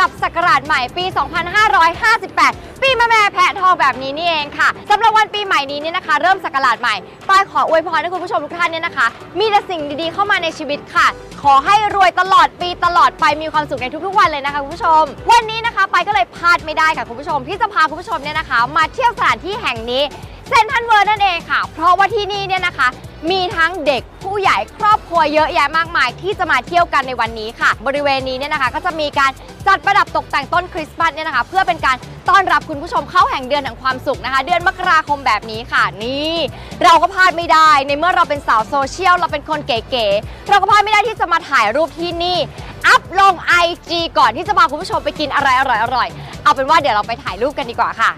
กับศักราชใหม่ปี 2558 ปีมะแม่แพะทองแบบนี้นี่เองค่ะสำหรับวันปีใหม่นี้เนี่ยนะคะ เริ่มศักราชใหม่ป้ายขออวยพรให้คุณผู้ชมทุกท่านเนี่ยนะคะ มีแต่สิ่งดีๆเข้ามาในชีวิตค่ะ ขอให้รวยตลอดปีตลอดไปมีความสุขในทุกๆวันเลยนะคะคุณผู้ชม วันนี้นะคะไปายก็เลยพลาดไม่ได้ค่ะคุณผู้ชมที่จะพาคุณผู้ชมเนี่ยนะคะ มาเที่ยวสถานที่แห่งนี้เซนทันเวิร์นั่นเองค่ะ เพราะว่าที่นี่เนี่ยนะคะ มีทั้งเด็กผู้ใหญ่ครอบครัวเยอะแยะมากมายที่จะมาเที่ยวกันในวันนี้ค่ะ บริเวณนี้เนี่ยนะคะ ก็จะมีการจัดประดับตกแต่งต้นคริสต์มาสเนี่ยนะคะ เพื่อเป็นการต้อนรับคุณผู้ชมเข้าแห่งเดือนแห่งความสุขนะคะ เดือนมกราคมแบบนี้ค่ะนี่ เราก็พลาดไม่ได้ในเมื่อเราเป็นสาวโซเชียลเราเป็นคนเก๋ๆเราก็พลาดไม่ได้ที่จะมาถ่ายรูปที่นี่อัพลง IG ก่อนที่จะพาคุณผู้ชมไปกินอะไรอร่อยๆเอาเป็นว่าเดี๋ยวเราไปถ่ายรูปกันดีกว่าค่ะ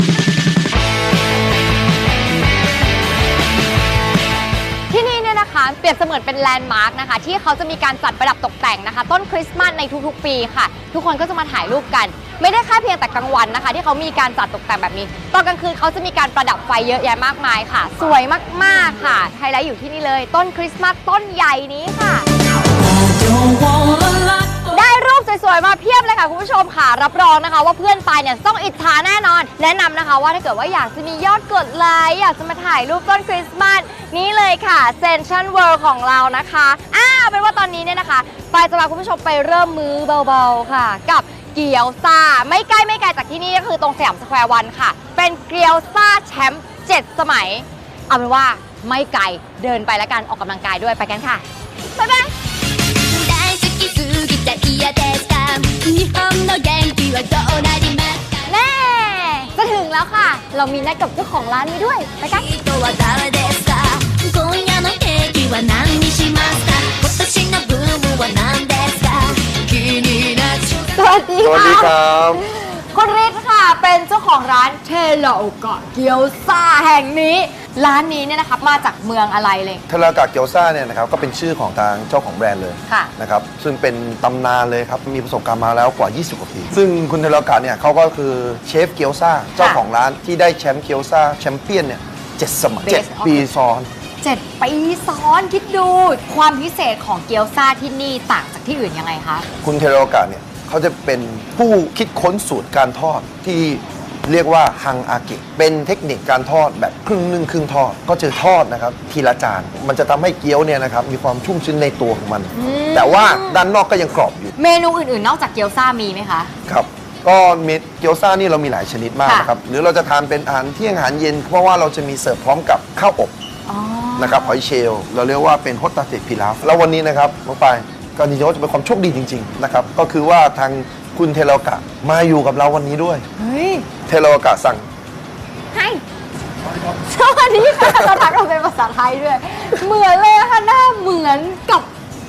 นี่เนี่ยนะคะเปรียบเสมือนเป็นแลนด์มาร์กนะคะที่เขาจะมีการจัดประดับตกแต่งนะคะ ต้นคริสต์มาสในทุกๆ ปีค่ะ ทุกคนก็จะมาถ่ายรูปกัน ไม่ได้แค่เพียงแต่กลางวันนะคะ ที่เขามีการจัดตกแต่งแบบนี้ ตอนกลางคืนเขาจะมีการประดับไฟเยอะแยะมากมายค่ะ สวยมากๆค่ะไฮไลท์อยู่ที่นี่เลย ต้นคริสต์มาสต้นใหญ่นี้ค่ะ ได้รูปสวยๆมาเพียบเลยค่ะคุณผู้ชมค่ะรับรองนะคะ ว่าเพื่อนไปเนี่ยต้องอิจฉาแน่นอน แนะนำนะคะว่าถ้าเกิดว่าอยากจะมียอดกดไลค์อยากจะมาถ่ายรูปต้นคริสต์มาสนี้เลยค่ะเซนชั่นเวิลด์ของเรานะคะอ้าเป็นว่าตอนนี้เนี่ยนะคะไปจะพาคุณผู้ชมไปเริ่มมือเบาๆค่ะ กับเกียวซาไม่ใกล้ไม่ไกลจากที่นี่ก็คือตรงสยามสแควร์วันค่ะ เป็นเกียวซาแชมป์7สมัย เอาเป็นว่าไม่ไกลเดินไปแล้วกันออกกำลังกายด้วยไปกันค่ะบ๊ายบาย て嫌でした日本の元気はどうなりますか แน่จะถึงแล้วค่ะ เรามีนัดกับเจ้าของร้านนี้ด้วย ไปกัน 人は誰ですか今夜のケーキは何にしますか今年のブームは何ですか気になっちゃう สวัสดี สวัสดีค ค่ะ รับ คุณฤทธิ์ค่ะ เป็นเจ้าของร้านเทเลโอกะเกียวซาแห่งนี้ ร้านนี้เนี่ยนะคะมาจากเมืองอะไรเลย เทเลากาเกียวซ่าเนี่ยนะครับก็เป็นชื่อของทางเจ้าของแบรนด์เลยค่ะ นะครับซึ่งเป็นตำนานเลยครับมีประสบการณ์มาแล้วกว่า 20 กว่าปี ซึ่งคุณเทเลากาเนี่ยเขาก็คือเชฟเกียวซ่าเจ้าของร้านที่ได้แชมป์เกียวซ่าแชมเปี้ยนเนี่ยเจ็ดสมัย Best เจ็ด of ปีซ้อนเจ็ดปีซ้อนคิดดู ความพิเศษของเกียวซาที่นี่ต่างจากที่อื่นยังไงคะ คุณเทเลากาเนี่ย เขาจะเป็นผู้คิดค้นสูตรการทอดที่เรียกว่าฮังอากิเป็นเทคนิคการทอดแบบครึ่งนึ่งครึ่งทอด ก็จะทอดนะครับทีละจาน มันจะทำให้เกี๊ยวเนี่ยนะครับมีความชุ่มชื้นในตัวของมัน แต่ว่าด้านนอกก็ยังกรอบอยู่เมนูอื่นๆ นอกจากเกียวซามีไหมคะ ครับก็เม็ดเกี๊ยวซ่านี่เรามีหลายชนิดมากค่ะ นะครับหรือเราจะทานเป็นอาหารเที่ยงอาหารเย็น เพราะว่าเราจะมีเสิร์ฟพร้อมกับข้าวอบ อ๋อ นะครับหอยเชลล์เราเรียกว่าเป็นฮอตตาเตพิลาฟแล้ววันนี้นะครับน้องปาย ก็จริงๆว่าจะเป็นความโชคดีจริงๆนะครับก็คือว่าทางคุณเทเลกะมาอยู่กับเราวันนี้ด้วย เฮ้ยเทเลกะสั่ง ให้สวัสดีค่ะเราทักเราเป็นภาษาไทยด้วย เหมือนเลยอะค่ะหน้าเหมือนกับ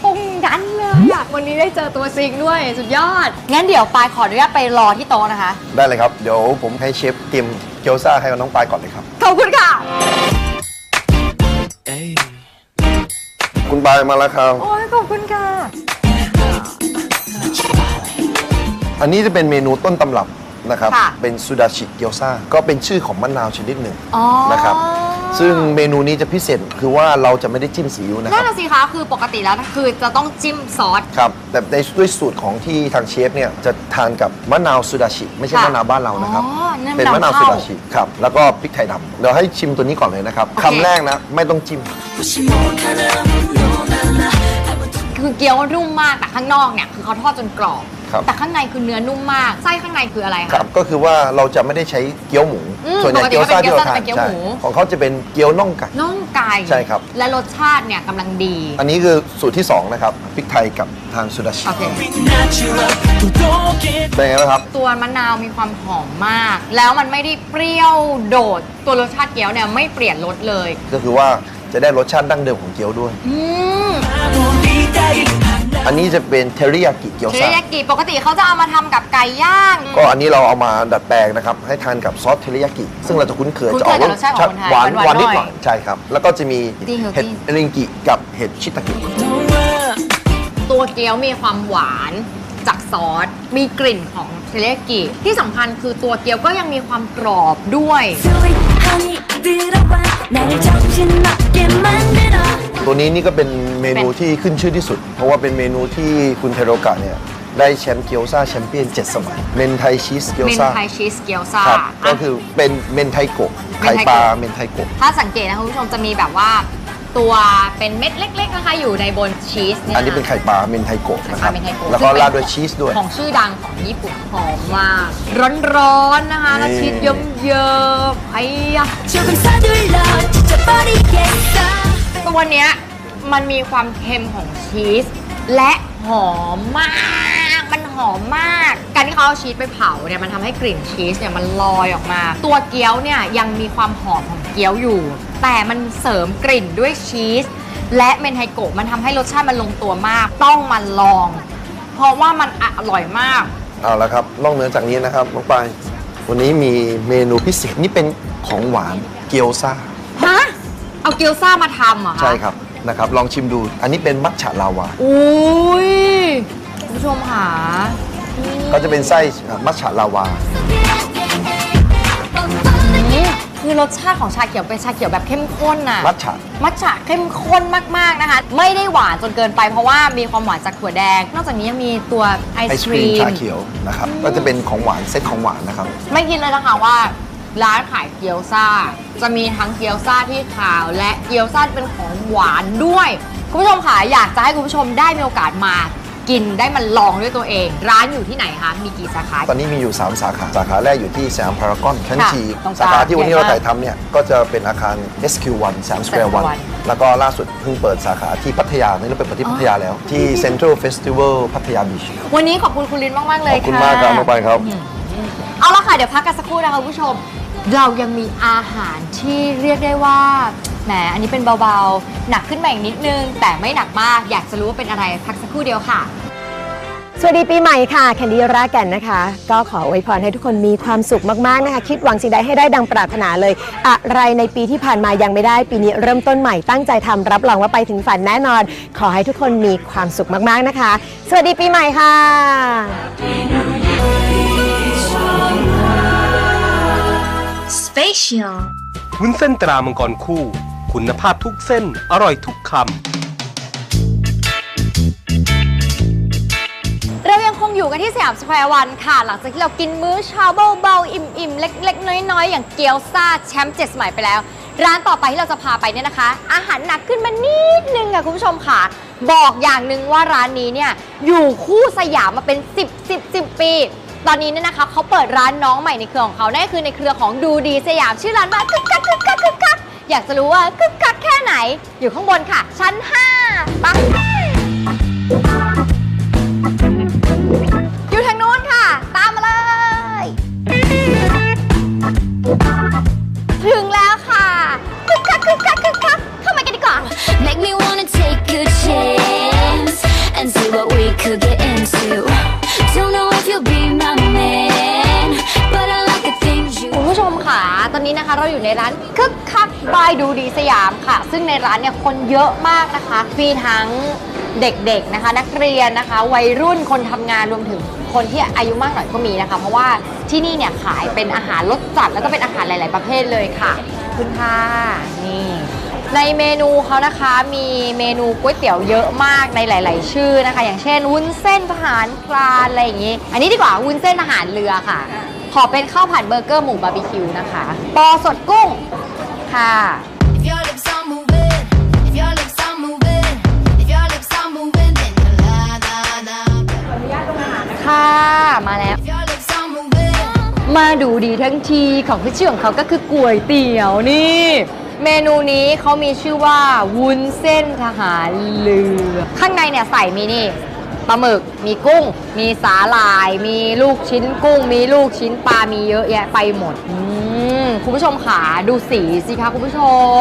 ตรงนั้นเลยอยากวันนี้ได้เจอตัวจริงด้วย สุดยอด งั้นเดี๋ยวปายขออนุญาตไปรอที่โต๊ะนะคะ ได้เลยครับ เดี๋ยวผมให้เชฟเตรียมเกี๊ยวซ่าให้กับน้องปายก่อนเลยครับ ขอบคุณค่ะ คุณปายมาแล้วครับ โอ้ยขอบคุณ ค่ะ อันนี้จะเป็นเมนูต้นตำรับนะครับ ค่ะ เป็นซูดาชิเกียวซ่าก็เป็นชื่อของมะนาวชนิดหนึ่งอ๋อนะครับ ซึ่งเมนูนี้จะพิเศษคือว่าเราจะไม่ได้จิ้มซีอิ๊วนะคนั่รันบ น่ะสิคะคือปกติแล้วคือจะต้องจิ้มซอส ครับ แต่ในด้วยสูตรของที่ทางเชฟเนี่ยจะทานกับมะนาวซูดาชิ ไม่ใช่ค่ะมะนาวบ้านเรานะครับ อ๋อนั่นเป็นมะนาวนำเข้าซูดาชิครับแล้วก็พริกไทยดำเดี๋ยวให้ชิมตัวนี้ก่อนเลยนะครับโอเคคำแรกนะไม่ต้องจิ้ม คือเกี๊ยวนุ่มมากแต่ข้างนอกเนี่ยคือเขาทอดจนกรอบ ครับ แต่ข้างในคือเนื้อนุ่มมากไส้ข้างในคืออะไรครัคะ บก็คือว่าเราจะไม่ได้ใช้เกี๊ยวหมูอืมส่วนใหญ่ปกติเกี๊ยวซ่าที่เราถ้าทาเป็นนเกี๊ยวใช่หมู ของเขาจะเป็นเกี๊ยวน่องไก่ น่องไก่ใช่ครับ และรสชาติเนี่ยกำลังดี อันนี้คือสูตรที่สองนะครับพริกไทยกับทางซูดาชิโอเคเป็นไงบ้างครับ ตัวมะนาวมีความหอมมาก แล้วมันไม่ได้เปรี้ยวโดด ตัวรสชาติเกี๊ยวเนี่ยไม่เปลี่ยนรสเลย ก็คือว่าจะได้รสชาติดั้งเดิมของเกี๊ยวด้วย อืม อันนี้จะเป็นเทริยากิเกี๊ยว เทริ ซ่า ยากิปกติเขาจะเอามาทำกับไก่ย่าง ก็อันนี้เราเอามาดัดแปลงนะครับ ให้ทานกับซอสเทริยากิ ซึ่งเราจะคุ้นเคย คุ้น จะ เค อย อก กับรสชาติของคนไทย หวาน หวานๆ หวานนิด ห ห น่ น่ อ อย ยใช่ครับ แล้วก็จะมี ดีเหรอ เห็ด ดี ริงกิกับเห็ดชิตากิ ตัวเกี๊ยวมีความหวาน จากซอส มีกลิ่นของเทเลกิ ที่สำคัญคือตัวเกี๊ยวก็ยังมีความกรอบด้วย Sweet honey 들어와 날 정신 없게 만들어 ตัวนี้นี่ก็เป็นเมนูที่ขึ้นชื่อที่สุด เพราะว่าเป็นเมนูที่คุณเทโรกะเนี่ยได้แชมป์เกี๊ยวซ่าแชมเปี้ยน7สมัยเมนไทชีสเกี๊ยวเมนซ่าไทชีสเกี๊ยวซ่าครับอะก็คือเป็นเมนไทโกะเมนไข่ไทโกะปลาเมนไทโกะถ้าสังเกตนะคุณผู้ชมจะมีแบบว่าตัวเป็นเม็ดเล็กๆนะคะอยู่ในบนชีสเนี่ยอันนี้เป็นไข่ปลาเมนไทโกะไข่นะปคลารับเมนไทโกะแล้วก็ซึ่งเป็นราดด้วยชีสด้วย ของชื่อดังของญี่ปุ่นหอมมากร้อนๆนะคะแล้วนี่ชีสเยิ้มๆไอ้ยะ ตัวเนี้ยมันมีความเค็มของชีส และหอมมากมันหอมมาก การที่เขาเอาชีสไปเผาเนี่ยมันทำให้กลิ่นชีสเนี่ยมันลอยออกมา ตัวเกี๊ยวเนี่ยยังมีความหอมของเกี๊ยวอยู่ แต่มันเสริมกลิ่นด้วยชีส และเมนไฮโกะมันทำให้รสชาติมันลงตัวมาก ต้องมาลอง เพราะว่ามันอร่อยมาก เอาละครับล่องเหนือจากนี้นะครับน้องปายวันนี้มีเมนูพิเศษนี่เป็นของหวานเกี๊ยวซ่า เอาเกี๊ยวซ่ามาทำเหรอคะใช่ครับนะครับ ลองชิมดู อันนี้เป็นมัทฉะลาวา อุ้ยคุณผู้ชมค่ะก็จะเป็นไส้มัทฉะลาวานี่คือรสชาติของชาเขียวเป็นชาเขียวแบบเข้มข้นน่ะมัทฉะ มัทฉะเข้มข้นมากๆนะคะ ไม่ได้หวานจนเกินไปเพราะว่ามีความหวานจากถั่วแดง นอกจากนี้ยังมีตัวไอไอศศคครีรีมมชาเขียวนะครับ ก็จะเป็นของหวานเซตของหวานนะครับ ไม่คิดเลยนะคะว่า ร้านขายเกี๊ยวซ่า จะมีทั้งเกี๊ยวซ่าที่ขาว และเกี๊ยวซ่าที่เป็นของหวานด้วย คุณผู้ชมค่ะอยากจะให้คุณผู้ชมได้มีโอกาสมา กินได้มันลองด้วยตัวเอง ร้านอยู่ที่ไหนคะมีกี่สาขา ตอนนี้มีอยู่ 3 สาขา สาขาแรกอยู่ที่สยามพารากอนชั้นค่ะจีตรงกลางสาขาที่วันนี้ใหญ่เรามากถ่ายทำเนี่ยก็จะเป็นอาคาร SQ1 3 Square 1 1แล้วก็ล่าสุดเพิ่งเปิดสาขาที่พัทยานี่เราเปิดที่พัทยาแล้วที่ Central Festival พัทยาบีช วันนี้ขอบคุณคุณลินมาก ๆ เลยขอบคุณค่ะมากครับน้องปายครับ เอาละค่ะ เดี๋ยวพักกันสักครู่นะคะคุณผู้ชม เรายังมีอาหารที่เรียกได้ว่าแหมอันนี้เป็นเบาๆ หนักขึ้นมาอีกนิดนึง แต่ไม่หนักมากอยากจะรู้ว่าเป็นอะไรพักสักครู่เดียวค่ะ สวัสดีปีใหม่ค่ะแคนดี้รักกันนะคะ ก็ขออวยพรให้ทุกคนมีความสุขมากๆนะคะ คิดหวังสิ่งใดให้ได้ดังปรารถนาเลย อะไรในปีที่ผ่านมายังไม่ได้ ปีนี้เริ่มต้นใหม่ตั้งใจทำรับรองว่าไปถึงฝันแน่นอน ขอให้ทุกคนมีความสุขมากๆนะคะ สวัสดีปีใหม่ค่ะ Spatial วุ้นเส้นตรามังกรคู่ คุณภาพทุกเส้น อร่อยทุกคำ เรายังคงอยู่กันที่สยามสแควร์วันค่ะ หลังจากที่เรากินมื้อเช้าเบาๆ อิ่มๆ เล็ก ๆ น้อย ๆ อย่างเกี๊ยวซ่าแชมป์เจ็ดสมัยไปแล้ว ร้านต่อไปที่เราจะพาไปเนี่ยนะคะ อาหารหนักขึ้นมานิดนึงค่ะคุณผู้ชมค่ะ บอกอย่างหนึ่งว่าร้านนี้เนี่ยอยู่คู่สยามมาเป็น 10 10 10 ปี ตอนนี้เนี่ยนะคะเขาเปิดร้านน้องใหม่ในเครือของเขานั่นก็คือในเครือของดูดีสยามชื่อร้านว่ากึกกักกึกกักกึกกักอยากจะรู้ว่ากึกกักแค่ไหน อยู่ข้างบนค่ะ ชั้น5ไปอยู่ทางนู้นค่ะ ตามมาเลย ถึงแล้วค่ะคึกคักคึกคักคึกคักเข้ามากันดีกว่า Make me wanna take a chance and see what we could get นี้นะคะ เราอยู่ในร้านคึกคักบายดูดีสยามค่ะ ซึ่งในร้านเนี่ยคนเยอะมากนะคะ มีทั้งเด็กๆนะคะ นักเรียนนะคะ วัยรุ่นคนทำงานรวมถึงคนที่อายุมากหน่อยก็มีนะคะ เพราะว่าที่นี่เนี่ยขายเป็นอาหารรสจัดแล้วก็เป็นอาหารหลาย ๆ ประเภทเลยค่ะขอบคุณค่ะนี่ ในเมนูเขานะคะมีเมนูก๋วยเตี๋ยวเยอะมากในหลาย ๆ ชื่อนะคะ อย่างเช่นวุ้นเส้นทหารพราอะไรอย่างนี้ อันนี้ดีกว่าวุ้นเส้นทหารเรือค่ะ ขอเป็นข้าวผัดเบอร์เกอร์หมูบาร์บีคิวนะคะ ปอสดกุ้งค่ะ If your lips are moving, if your lips are moving, if your lips are moving, then la la la. ค่ะมาแล้ว If your lips are moving. มาดูดีทั้งทีของที่ชื่อของเขาก็คือก๋วยเตี๋ยวนี่ เมนูนี้เขามีชื่อว่าวุ้นเส้นทหารเรือ ข้างในเนี่ยใส่มีนี่ ปลาหมึก มีกุ้ง มีสาหร่าย มีลูกชิ้นกุ้ง มีลูกชิ้นปลา มีเยอะแยะไปหมดอืมคุณผู้ชมขาดูสีสิคะคุณผู้ช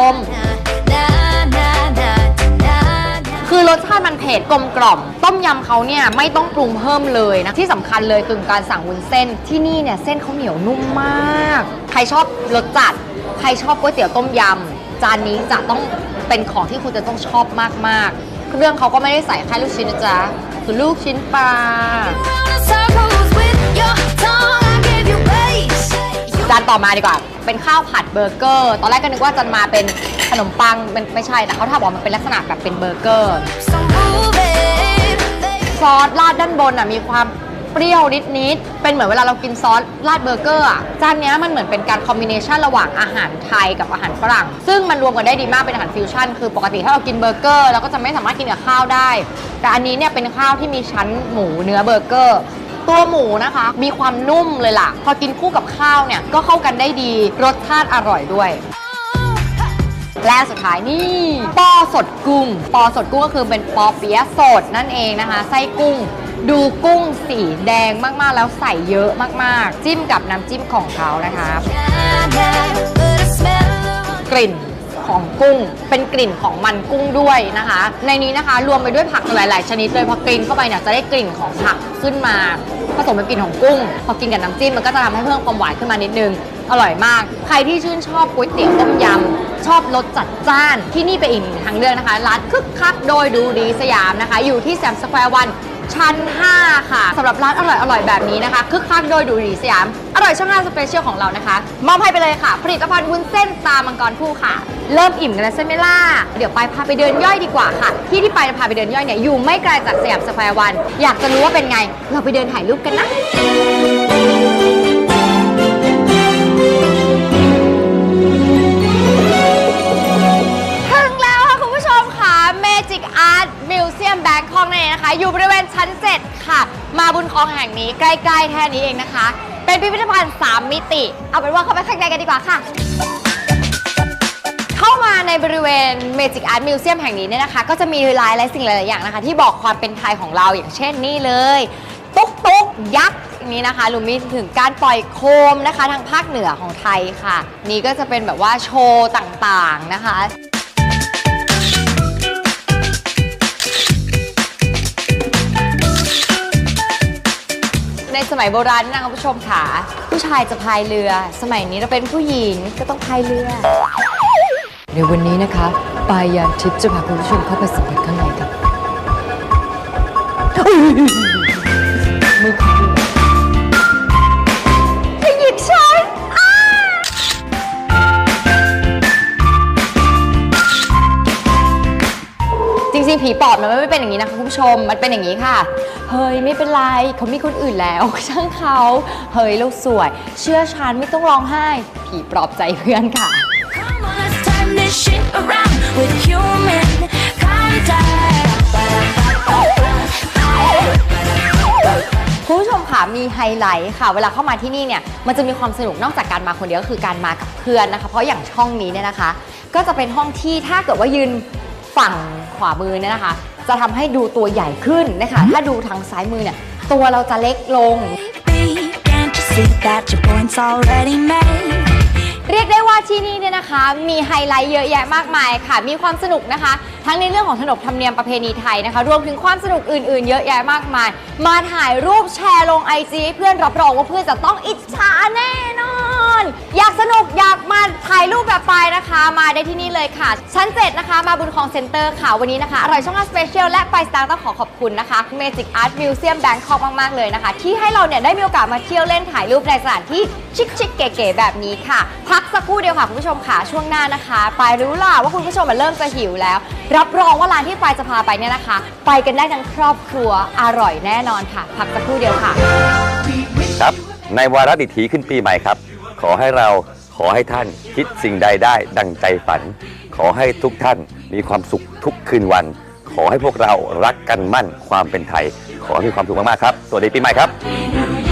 ม คือรสชาติมันเผ็ดกลมกล่อม ต้มยำเขาเนี่ยไม่ต้องปรุงเพิ่มเลยนะ ที่สำคัญเลยคือการสั่งวุ้นเส้นที่นี่เนี่ยเส้นเขาเหนียวนุ่มมาก ใครชอบรสจัด ใครชอบก๋วยเตี๋ยวต้มยำจานนี้จะต้องเป็นของที่คุณจะต้องชอบมากๆ เครื่องเขาก็ไม่ได้ใส่แค่ลูกชิ้นนะจ๊ะ คือลูกชิ้นปลา Round in circles with your tongue, I gave you base. จานต่อมาดีกว่า เป็นข้าวผัดเบอร์เกอร์ ตอนแรกก็นึกว่าจะมาเป็นขนมปังมันไม่ใช่แต่เขาทำออกมาเป็นลักษณะแบบเป็นเบอร์เกอร์ So move it, baby. ซอสราดด้านบนอะมีความ เปรี้ยวนิดๆเป็นเหมือนเวลาเรากินซอสราดเบอร์เกอร์อะจานเนี้ยมันเหมือนเป็นการคอมบิเนชันระหว่างอาหารไทยกับอาหารฝรั่ง ซึ่งมันรวมกันได้ดีมากเป็นอาหารฟิวชั่นคือปกติถ้าเรากินเบอร์เกอร์เราก็จะไม่สามารถกินกับข้าวได้ แต่อันนี้เนี่ยเป็นข้าวที่มีชั้นหมูเนื้อเบอร์เกอร์ตัวหมูนะคะ มีความนุ่มเลยล่ะ พอกินคู่กับข้าวเนี่ย ก็เข้ากันได้ดี รสชาติอร่อยด้วยและสุดท้ายนี่ปอสดกุ้ง ปอสดกุ้งก็คือเป็นปอเปี๊ยะสดนั่นเองนะคะ ไส้กุ้ง ดูกุ้งสีแดงมากๆ แล้วใส่เยอะมากๆ จิ้มกับน้ำจิ้มของเขานะคะ กลิ่นของกุ้ง เป็นกลิ่นของมันกุ้งด้วยนะคะ ในนี้นะคะรวมไปด้วยผักหลาย ๆ ชนิดเลยพอกินเข้าไปเนี่ยจะได้กลิ่นของผักขึ้นมาผสมเป็นกลิ่นของกุ้ง พอกินกับน้ำจิ้มมันก็จะทำให้เพิ่มความหวานขึ้นมานิดนึงอร่อยมาก ใครที่ชื่นชอบก๋วยเตี๋ยวต้มยำ ชอบรสจัดจ้าน ที่นี่เป็นอีกหนึ่งทางเลือกนะคะ ร้านคึกคักโดยดูดีสยามนะคะ อยู่ที่แซมสแควร์วัน ชั้น 5 ค่ะสำหรับร้านอร่อยอร่อยแบบนี้นะคะคึกคักโดยดูดีสยาม อร่อยช่อง5สเปเชียลของเรานะคะ มอบให้ไปเลยค่ะ ผลิตภัณฑ์วุ้นเส้นตามังกรคู่ค่ะ เริ่มอิ่มกันแล้วใช่ไหมล่ะ เดี๋ยวไปพาไปเดินย่อยดีกว่าค่ะ ที่ที่ไปจะพาไปเดินย่อยเนี่ยอยู่ไม่ไกลจากสยามสแควร์วัน อยากจะรู้ว่าเป็นไง เราไปเดินถ่ายรูปกันนะ นี้ใกล้ๆแค่นี้เองนะคะ เป็นพิพิธภัณฑ์ 3 มิติ เอาเป็นว่าเข้าไปข้างในกันดีกว่าค่ะ เข้ามาในบริเวณ Magic Art Museum แห่งนี้เนี่ยนะคะ ก็จะมีลายหลายสิ่งหลายๆอย่างนะคะ ที่บอกความเป็นไทยของเราอย่างเช่นนี่เลย ตุ๊กตุ๊กยักษ์นี้นะคะรวมมีถึงการปล่อยโคมนะคะ ทางภาคเหนือของไทยค่ะ นี่ก็จะเป็นแบบว่าโชว์ต่างๆนะคะ สมัยโบราณนี่นะคุณผู้ชมค่ะ ผู้ชายจะพายเรือ สมัยนี้เราเป็นผู้หญิงก็ต้องพายเรือ ในวันนี้นะคะปายานทิพย์จะพาคุณผู้ชมเข้าไปสัมผัสข้างในกัน อบมันไม่เป็นอย่างนี้นะคะคุณผู้ชมมันเป็นอย่างนี้ค่ะ เฮ้ยไม่เป็นไรเขามีคนอื่นแล้ว ช่างเขาเฮ้ยเราสวย เชื่อฉันไม่ต้องร้องไห้ ผีปลอบใจเพื่อนค่ะ Come on, let's turn this shit around with human contact. คุณผู้ชมค่ะมีไฮไลท์ค่ะ เวลาเข้ามาที่นี่เนี่ยมันจะมีความสนุกนอกจากการมาคนเดียวก็คือการมากับเพื่อนนะคะ เพราะอย่างช่องนี้เนี่ยนะคะ ก็จะเป็นห้องที่ถ้าเกิดว่ายืน ฝั่งขวามือเนี่ยนะคะ จะทำให้ดูตัวใหญ่ขึ้นนะคะ ถ้าดูทางซ้ายมือเนี่ยตัวเราจะเล็กลง Baby, can't you see that your point's already made? เรียกได้ว่าที่นี่เนี่ยนะคะ มีไฮไลท์เยอะแยะมากมายค่ะ มีความสนุกนะคะ ทั้งในเรื่องของขนบธรรมเนียมประเพณีไทยนะคะ รวมถึงความสนุกอื่นๆ เยอะแยะมากมาย มาถ่ายรูปแชร์ลงไอจีให้เพื่อนรับรองว่าเพื่อนจะต้องอิจฉาแน่ นอนอยากสนุกอยากมาถ่ายรูปแบบไปนะคะ มาได้ที่นี่เลยค่ะ ชั้น 7 นะคะ มาบุญคลองเซ็นเตอร์ค่ะ วันนี้นะคะ อร่อยช่องอาสเปเชียลและไปสตาร์ต้องขอขอบคุณนะคะ Magic Art Museum Bangkok มาก ๆ เลยนะคะ ที่ให้เราเนี่ยได้มีโอกาสมาเที่ยวเล่นถ่ายรูปในสถานที่ชิคๆเก๋ๆแบบนี้ค่ะ พักสักครู่เดียวค่ะคุณผู้ชมค่ะ ช่วงหน้านะคะปายรู้ล่ะว่าคุณผู้ชมมันเริ่มจะหิวแล้ว รับรองว่าร้านที่ปายจะพาไปเนี่ยนะคะ ไปกันได้ทั้งครอบครัวอร่อยแน่นอนค่ะ พักสักครู่เดียวค่ะ ครับในวาระดิถีขึ้นปีใหม่ครับ ขอให้เราขอให้ท่านคิดสิ่งใดได้ดังใจฝัน ขอให้ทุกท่านมีความสุขทุกคืนวัน ขอให้พวกเรารักกันมั่นความเป็นไทย ขอให้มีความสุขมากๆครับ สวัสดีปีใหม่ครับ